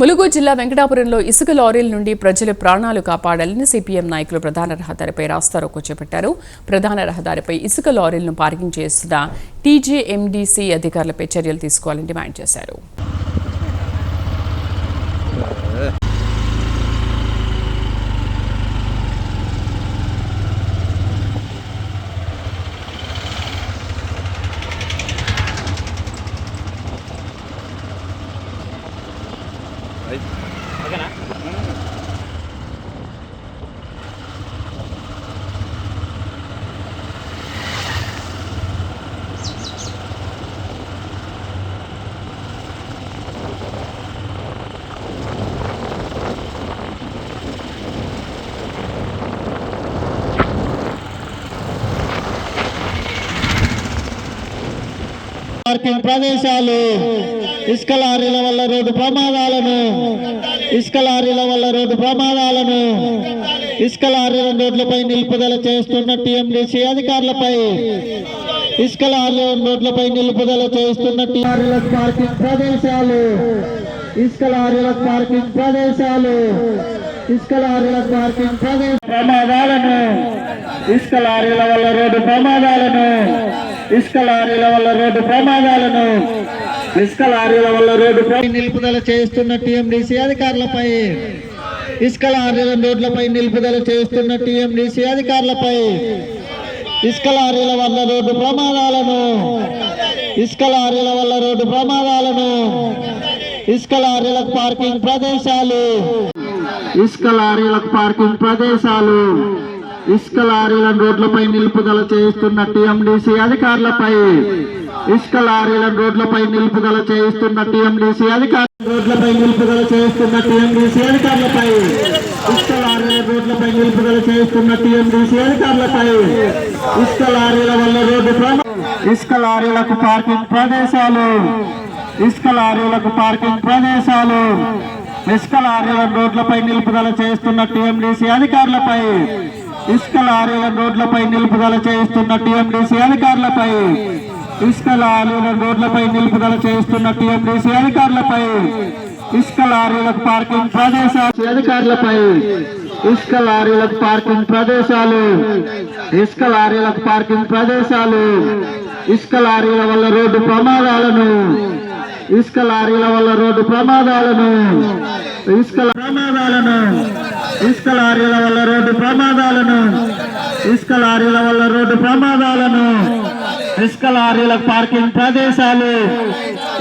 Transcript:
ములుగు జిల్లా వెంకటాపురంలో ఇసుక లారీల నుండి ప్రజల ప్రాణాలు కాపాడాలని సిపిఎం నాయకులు ప్రధాన రహదారిపై రాస్తారోకో చేపట్టారు. ప్రధాన రహదారిపై ఇసుక లారీలను పార్కింగ్ చేస్తున్న టీజేఎండీసీ అధికారులపై చర్యలు తీసుకోవాలని డిమాండ్ చేశారు. 哎。పార్కింగ్ ప్రదేశాలు. ఇసుక లారీల వల్ల రోడ్డు ప్రమాదాలను. ఇసుక లారీల వల్ల రోడ్డు ప్రమాదాలను. ఇసుక లారీల రోడ్లపై నిలుపుదల చేస్తున్న టీఎండీసీ అధికారులపై. ఇసుక లారీల రోడ్లపై నిలుపుదల చేస్తున్న టీఆర్ల పార్కింగ్ ప్రదేశాలు. ఇసుక లారీల పార్కింగ్ ప్రదేశాలు. ఇసుక లారీల పార్కింగ్ ప్రదేశ ప్రమాదాలను. ఇసుక లారీల వల్ల రోడ్డు ప్రమాదాలను. ఇసుక లారీల వల్ల రోడ్డు ప్రమాదాలను ఇసుక లారీల వల్ల రోడ్డు నిలుపుదల చేస్తున్న టీఎండీసీ అధికారులపై ఇసుక లారీల రోడ్లపై నిలుపుదల చేస్తున్న టీఎండీసీ అధికారులపై ఇసుక లారీల వల్ల రోడ్డు ప్రమాదాలను ఇసుక లారీల వల్ల రోడ్డు ప్రమాదాలను ఇసుక లారీలకు పార్కింగ్ ప్రదేశాలు ఇసుక లారీలకు పార్కింగ్ ప్రదేశాలు ఇసుక లారీల రోడ్లపై నిలుపుదల చేయిస్తున్న టీఎండీసీ అధికారులపై. ఇసుక లారీల రోడ్లపై నిలుపుదల చేయిస్తున్న టీఎండీసీ అధికారుల రోడ్లపై నిలుపుదల చేస్తున్న టీఎండిసి అధికారులపై. ఇసుక లారీల రోడ్లపై నిలుపుదల చేస్తున్న టీఎండీసీ అధికారులపై. ఇసుక లారీల వల్ల రోడ్డు ప్రమా- ఇసుక లారీలకు పార్కింగ్ ప్రదేశాలు. ఇసుక లారీలకు పార్కింగ్ ప్రదేశాలు. ఇసుక లారీల రోడ్లపై నిలుపుదల చేస్తున్న టీఎండీసీ అధికారులపై. ఇసుక లారీల రోడ్లపై నిలుపుదల చేస్తున్న టీఎండీసీ అధికారులపై. ఇసుక లారీల రోడ్లపై నిలుపుదల చేస్తున్న టీఎండీసీ అధికారులపై. ఇసుక లారీలకు పార్కింగ్ ప్రదేశాలు అధికారులపై. ఇసుక లారీలకు పార్కింగ్ ప్రదేశాలు ఇసుక లారీలకు పార్కింగ్ ప్రదేశాలు ఇసుక లారీల వల్ల రోడ్డు ప్రమాదాలను ఇసుక లారీల వల్ల రోడ్డు ప్రమాదాలను ఇసుక ప్రమాదాలను ఇసుక లారీల వల్ల రోడ్డు ప్రమాదాలను ఇసుక లారీల వల్ల రోడ్డు ప్రమాదాలను ఇసుక లారీల పార్కింగ్ ప్రదేశాలు